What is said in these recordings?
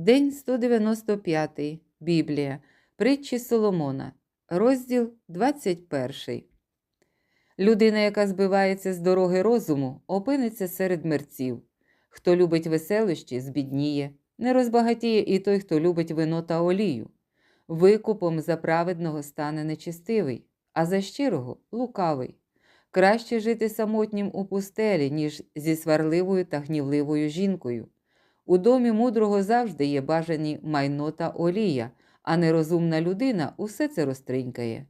День 195. Біблія. Притчі Соломона. Розділ 21. Людина, яка збивається з дороги розуму, опиниться серед мерців. Хто любить веселощі, збідніє. Не розбагатіє і той, хто любить вино та олію. Викупом за праведного стане нечестивий, а за щирого лукавий. Краще жити самотнім у пустелі, ніж зі сварливою та гнівливою жінкою. У домі мудрого завжди є бажані майно та олія, а нерозумна людина усе це розтринькає.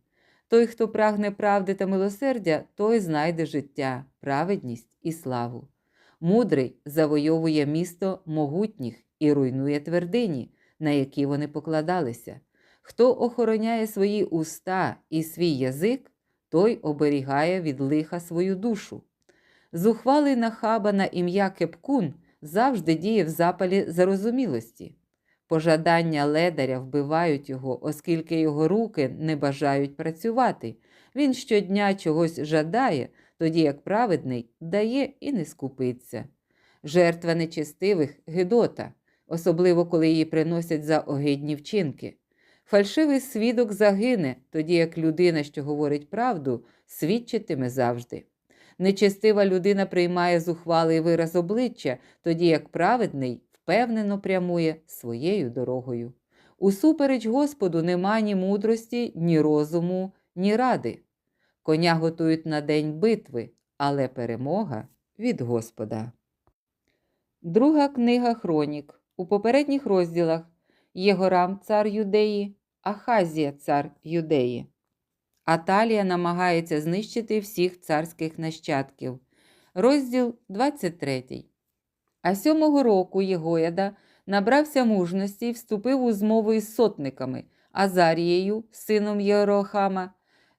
Той, хто прагне правди та милосердя, той знайде життя, праведність і славу. Мудрий завойовує місто могутніх і руйнує твердині, на які вони покладалися. Хто охороняє свої уста і свій язик, той оберігає від лиха свою душу. Зухвалий нахаба на ім'я Кепкун завжди діє в запалі зарозумілості. Пожадання ледаря вбивають його, оскільки його руки не бажають працювати. Він щодня чогось жадає, тоді як праведний дає і не скупиться. Жертва нечестивих гидота, особливо коли її приносять за огидні вчинки. Фальшивий свідок загине, тоді як людина, що говорить правду, свідчитиме завжди. Нечестива людина приймає зухвалий вираз обличчя, тоді як праведний впевнено прямує своєю дорогою. Усупереч Господу нема ні мудрості, ні розуму, ні ради. Коня готують на день битви, але перемога від Господа. Друга книга Хронік. У попередніх розділах Єгорам, цар Юдеї, Ахазія, цар Юдеї. Аталія намагається знищити всіх царських нащадків. Розділ 23. А сьомого року Єгояда набрався мужності і вступив у змову із сотниками Азарією, сином Єрохама,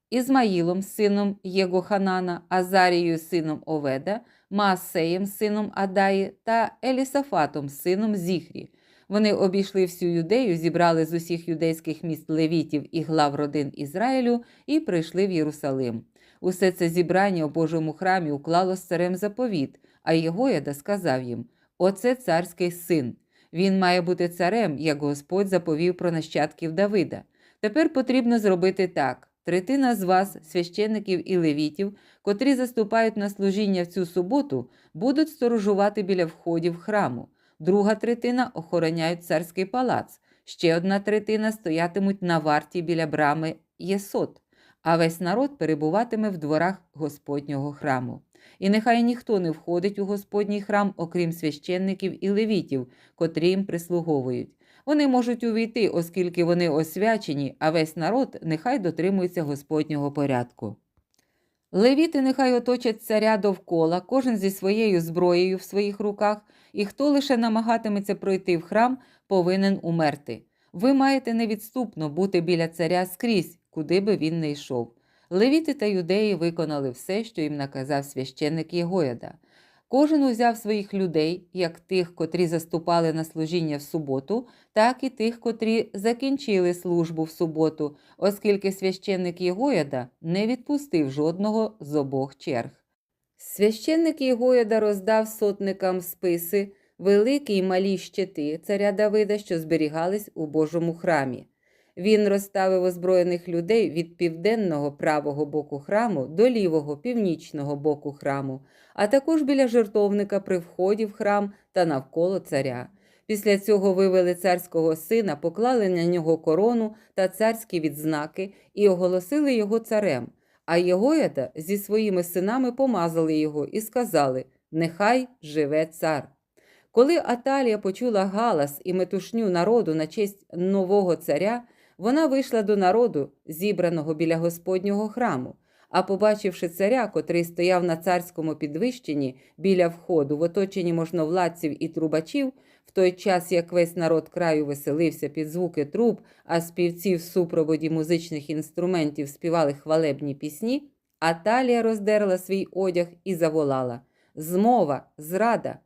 Ізмаїлом, сином Єгоханана, Азарією, сином Оведа, Маасеєм, сином Адаї та Елісафатом, сином Зіхрі. Вони обійшли всю юдею, зібрали з усіх юдейських міст левітів і глав родин Ізраїлю і прийшли в Єрусалим. Усе це зібрання у Божому храмі уклало з царем заповіт, а Єгояда сказав їм: Оце царський син. Він має бути царем, як Господь заповів про нащадків Давида. Тепер потрібно зробити так: третина з вас, священників і левітів, котрі заступають на служіння в цю суботу, будуть сторожувати біля входів храму. Друга третина охороняють царський палац, ще одна третина стоятимуть на варті біля брами Єсот, а весь народ перебуватиме в дворах Господнього храму. І нехай ніхто не входить у Господній храм, окрім священників і левітів, котрі їм прислуговують. Вони можуть увійти, оскільки вони освячені, а весь народ нехай дотримується Господнього порядку. Левіти нехай оточать царя довкола, кожен зі своєю зброєю в своїх руках, і хто лише намагатиметься пройти в храм, повинен умерти. Ви маєте невідступно бути біля царя скрізь, куди би він не йшов. Левіти та юдеї виконали все, що їм наказав священник Єгояда. Кожен узяв своїх людей, як тих, котрі заступали на служіння в суботу, так і тих, котрі закінчили службу в суботу, оскільки священник Єгояда не відпустив жодного з обох черг. Священник Єгояда роздав сотникам списи, великі й малі щити царя Давида, що зберігались у Божому храмі. Він розставив озброєних людей від південного правого боку храму до лівого північного боку храму, а також біля жертовника при вході в храм та навколо царя. Після цього вивели царського сина, поклали на нього корону та царські відзнаки і оголосили його царем. А Єгояда зі своїми синами помазали його і сказали: Нехай живе цар. Коли Аталія почула галас і метушню народу на честь нового царя, вона вийшла до народу, зібраного біля Господнього храму, а побачивши царя, котрий стояв на царському підвищенні біля входу, в оточенні можновладців і трубачів, в той час як весь народ краю веселився під звуки труб, а співці в супроводі музичних інструментів співали хвалебні пісні, Аталія роздерла свій одяг і заволала Змова, зрада.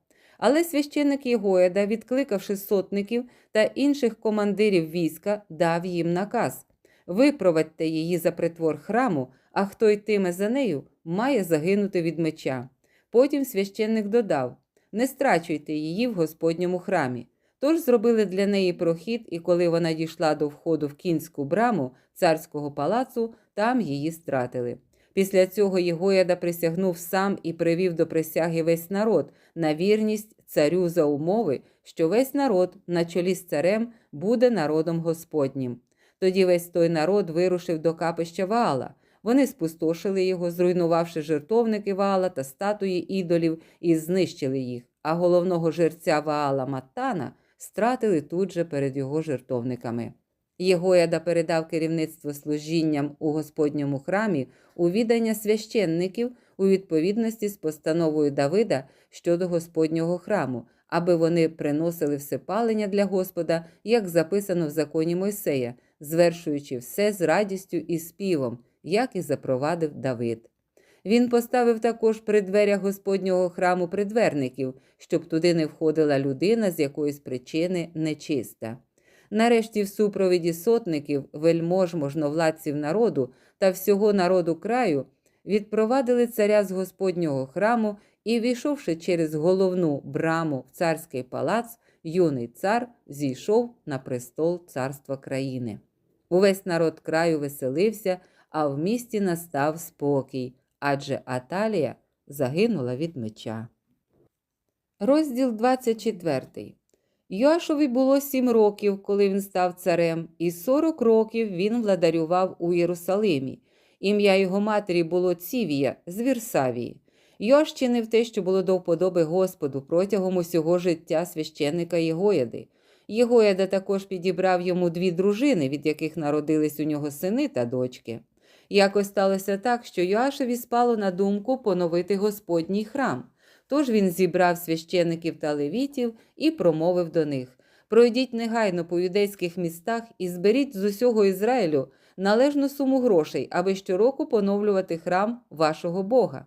Але священник Єгояда, відкликавши сотників та інших командирів війська, дав їм наказ випровадьте її за притвор храму, а хто йтиме за нею, має загинути від меча. Потім священник додав не страчуйте її в Господньому храмі. Тож зробили для неї прохід, і коли вона дійшла до входу в кінську браму царського палацу, там її стратили. Після цього Єгояда присягнув сам і привів до присяги весь народ на вірність царю за умови, що весь народ на чолі з царем буде народом Господнім. Тоді весь той народ вирушив до капища Ваала. Вони спустошили його, зруйнувавши жертовники Ваала та статуї ідолів, і знищили їх, а головного жерця Ваала Маттана стратили тут же перед його жертовниками. Єгояда передав керівництво служінням у Господньому храмі у відання священників у відповідності з постановою Давида щодо Господнього храму, аби вони приносили всепалення для Господа, як записано в законі Мойсея, звершуючи все з радістю і співом, як і запровадив Давид. Він поставив також при дверях Господнього храму придверників, щоб туди не входила людина з якоїсь причини нечиста. Нарешті, в супровіді сотників, вельмож можновладців народу та всього народу краю, відпровадили царя з Господнього храму і, війшовши через головну браму в царський палац, юний цар зійшов на престол царства країни. Увесь народ краю веселився, а в місті настав спокій, адже Аталія загинула від меча. Розділ 24 Йоашові було сім років, коли він став царем, і сорок років він владарював у Єрусалимі. Ім'я його матері було Цівія з Вірсавії. Йоаш чинив те, що було до вподоби Господу протягом усього життя священника Єгояди. Єгояда також підібрав йому дві дружини, від яких народились у нього сини та дочки. Якось сталося так, що Йоашеві спало на думку поновити Господній храм. Тож він зібрав священиків та левітів і промовив до них: Пройдіть негайно по юдейських містах і зберіть з усього Ізраїлю належну суму грошей, аби щороку поновлювати храм вашого Бога.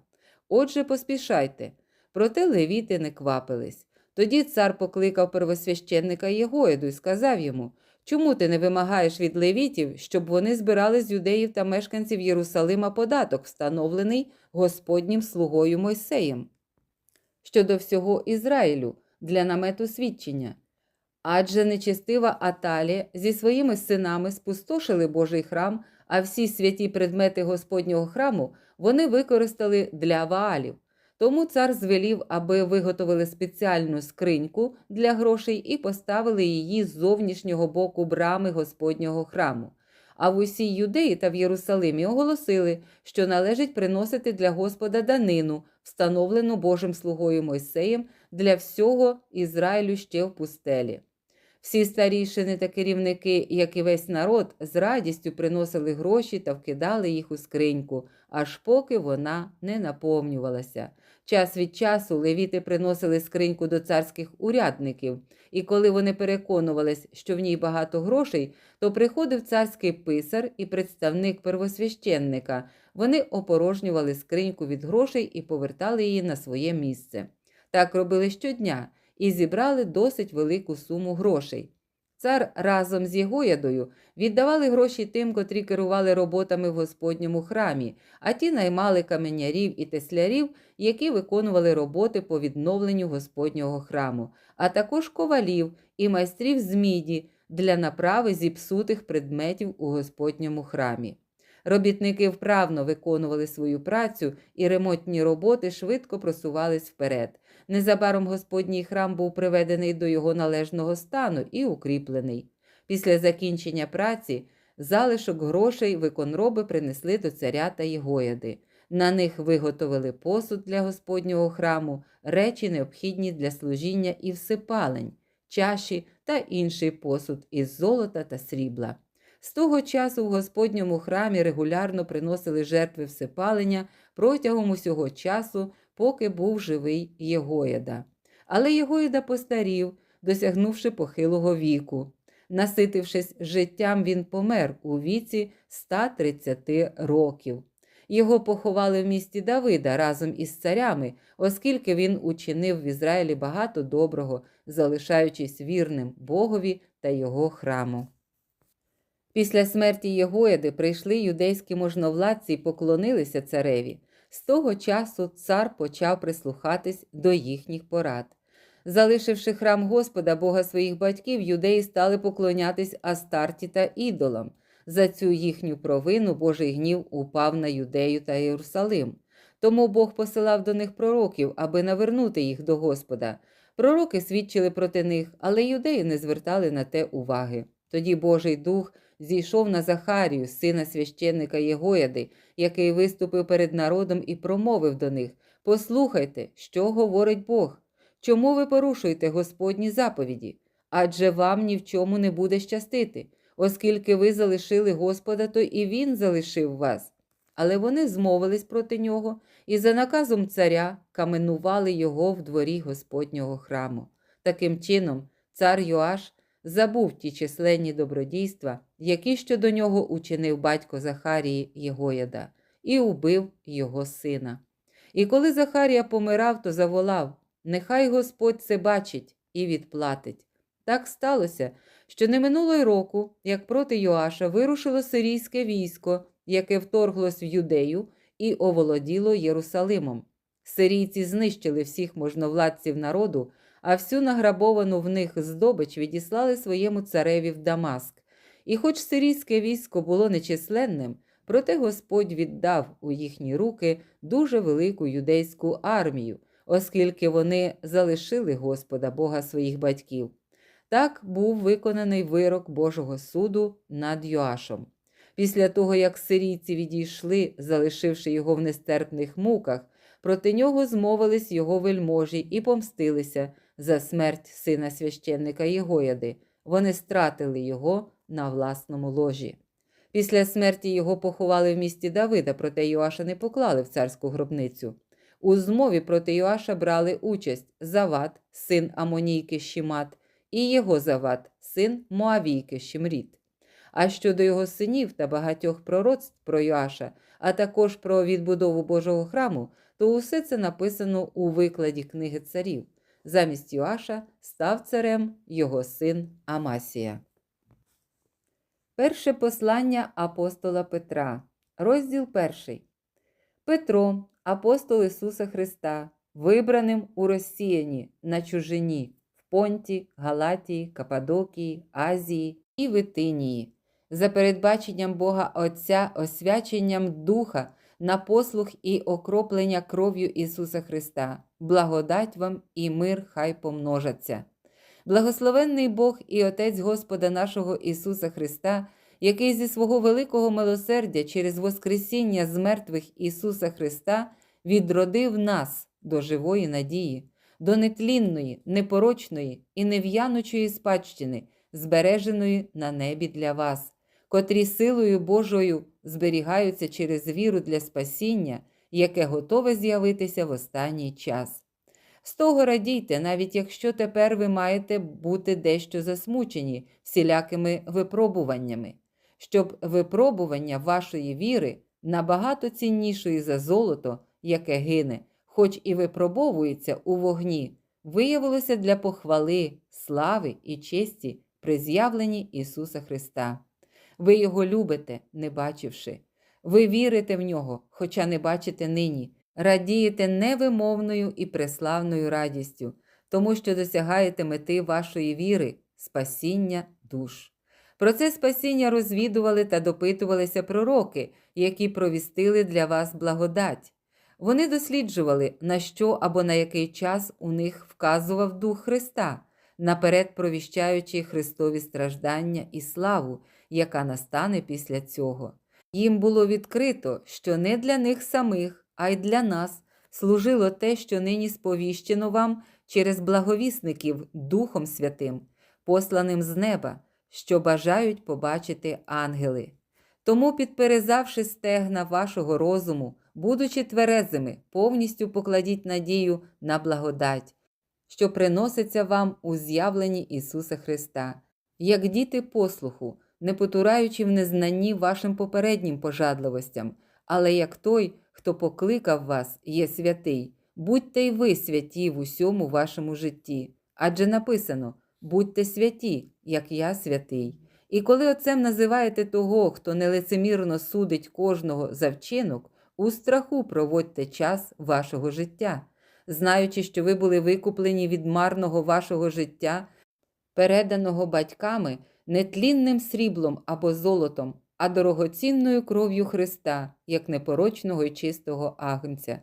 Отже, поспішайте. Проте левіти не квапились. Тоді цар покликав первосвященника Єгоїду і сказав йому: Чому ти не вимагаєш від левітів, щоб вони збирали з юдеїв та мешканців Єрусалима податок, встановлений Господнім слугою Мойсеєм? Щодо всього Ізраїлю для намету свідчення. Адже нечестива Аталія зі своїми синами спустошили Божий храм, а всі святі предмети Господнього храму вони використали для ваалів. Тому цар звелів, аби виготовили спеціальну скриньку для грошей і поставили її з зовнішнього боку брами Господнього храму. А в усій юдеї та в Єрусалимі оголосили, що належить приносити для Господа данину, встановлену Божим слугою Мойсеєм для всього Ізраїлю ще в пустелі. Всі старішини та керівники, як і весь народ, з радістю приносили гроші та вкидали їх у скриньку, аж поки вона не наповнювалася. Час від часу левіти приносили скриньку до царських урядників, і коли вони переконувались, що в ній багато грошей, то приходив царський писар і представник первосвященника. Вони опорожнювали скриньку від грошей і повертали її на своє місце. Так робили щодня і зібрали досить велику суму грошей. Цар разом з Єгоядою віддавали гроші тим, котрі керували роботами в Господньому храмі, а ті наймали каменярів і теслярів, які виконували роботи по відновленню Господнього храму, а також ковалів і майстрів з міді для направи зіпсутих предметів у Господньому храмі. Робітники вправно виконували свою працю, і ремонтні роботи швидко просувались вперед. Незабаром Господній храм був приведений до його належного стану і укріплений. Після закінчення праці залишок грошей виконроби принесли до царя та Єгояди. На них виготовили посуд для Господнього храму, речі, необхідні для служіння і всипалень, чаші та інший посуд із золота та срібла. З того часу в Господньому храмі регулярно приносили жертви всипалення протягом усього часу, поки був живий Єгоїда. Але Єгоїда постарів, досягнувши похилого віку. Наситившись життям, він помер у віці 130 років. Його поховали в місті Давида разом із царями, оскільки він учинив в Ізраїлі багато доброго, залишаючись вірним Богові та його храму. Після смерті Єгоїди прийшли юдейські можновладці і поклонилися цареві. З того часу цар почав прислухатись до їхніх порад. Залишивши храм Господа, Бога своїх батьків, юдеї стали поклонятись Астарті та ідолам. За цю їхню провину Божий гнів упав на Юдею та Єрусалим. Тому Бог посилав до них пророків, аби навернути їх до Господа. Пророки свідчили проти них, але юдеї не звертали на те уваги. Тоді Божий дух зійшов на Захарію, сина священника Єгояди, який виступив перед народом і промовив до них: Послухайте, що говорить Бог. Чому ви порушуєте Господні заповіді? Адже вам ні в чому не буде щастити, оскільки ви залишили Господа, то і Він залишив вас. Але вони змовились проти нього і за наказом царя каменували його в дворі Господнього храму. Таким чином, цар Йоаш забув ті численні добродійства, які щодо нього учинив батько Захарії Єгояда, і убив його сина. І коли Захарія помирав, то заволав Нехай Господь це бачить і відплатить. Так сталося, що не минуло й року, як проти Йоаша вирушило сирійське військо, яке вторглось в Юдею і оволоділо Єрусалимом. Сирійці знищили всіх можновладців народу, а всю награбовану в них здобич відіслали своєму цареві в Дамаск. І хоч сирійське військо було нечисленним, проте Господь віддав у їхні руки дуже велику юдейську армію, оскільки вони залишили Господа Бога своїх батьків. Так був виконаний вирок Божого суду над Йоашом. Після того, як сирійці відійшли, залишивши його в нестерпних муках, проти нього змовились його вельможі і помстилися за смерть сина священника Єгояди. Вони стратили його на власному ложі. Після смерті його поховали в місті Давида, проте Йоаша не поклали в царську гробницю. У змові проти Йоаша брали участь Зават, син Амонійки Щімат, і його Зават, син Моавійки Щемріт. А щодо його синів та багатьох пророцтв про Йоаша, а також про відбудову Божого храму, то усе це написано у викладі книги царів. Замість Йоаша став царем його син Амасія. Перше послання апостола Петра, розділ перший. Петро, апостол Ісуса Христа, вибраним у розсіяні на чужині в Понті, Галатії, Кападокії, Азії і Витинії, за передбаченням Бога Отця, освяченням Духа на послух і окроплення кров'ю Ісуса Христа, благодать вам і мир хай помножаться. Благословенний Бог і Отець Господа нашого Ісуса Христа, який зі свого великого милосердя через Воскресіння з мертвих Ісуса Христа відродив нас до живої надії, до нетлінної, непорочної і нев'янучої спадщини, збереженої на небі для вас, котрі силою Божою зберігаються через віру для спасіння, яке готове з'явитися в останній час. З того радійте, навіть якщо тепер ви маєте бути дещо засмучені всілякими випробуваннями, щоб випробування вашої віри набагато ціннішої за золото, яке гине, хоч і випробовується у вогні, виявилося для похвали, слави і честі при з'явленні Ісуса Христа. Ви Його любите, не бачивши. Ви вірите в нього, хоча не бачите нині, радієте невимовною і преславною радістю, тому що досягаєте мети вашої віри, спасіння душ. Про це спасіння розвідували та допитувалися пророки, які провістили для вас благодать. Вони досліджували, на що або на який час у них вказував Дух Христа, наперед провіщаючи Христові страждання і славу, яка настане після цього. Їм було відкрито, що не для них самих, а й для нас служило те, що нині сповіщено вам через благовісників Духом Святим, посланим з неба, що бажають побачити ангели. Тому, підперезавши стегна вашого розуму, будучи тверезими, повністю покладіть надію на благодать, що приноситься вам у з'явленні Ісуса Христа, як діти послуху, не потураючи в незнанні вашим попереднім пожадливостям, але як той, хто покликав вас, є святий, будьте й ви святі в усьому вашому житті. Адже написано: будьте святі, як я святий. І коли отцем називаєте того, хто нелицемірно судить кожного за вчинок, у страху проводьте час вашого життя, знаючи, що ви були викуплені від марного вашого життя, переданого батьками нетлінним сріблом або золотом, а дорогоцінною кров'ю Христа, як непорочного і чистого агнця,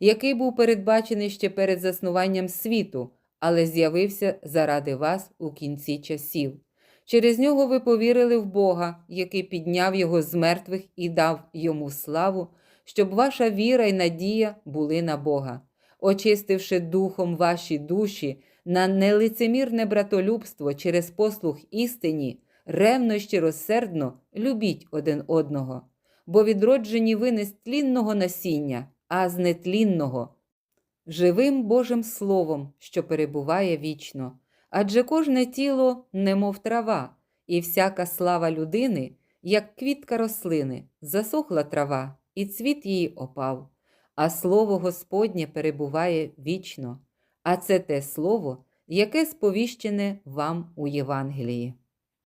який був передбачений ще перед заснуванням світу, але з'явився заради вас у кінці часів. Через нього ви повірили в Бога, який підняв його з мертвих і дав йому славу, щоб ваша віра й надія були на Бога, очистивши духом ваші душі на нелицемірне братолюбство через послух істині, ревно й щиросердно любіть один одного, бо відроджені ви не з тлінного насіння, а з нетлінного, живим Божим Словом, що перебуває вічно. Адже кожне тіло немов трава, і всяка слава людини, як квітка рослини, засохла трава, і цвіт її опав, а слово Господнє перебуває вічно, а це те слово, яке сповіщене вам у Євангелії.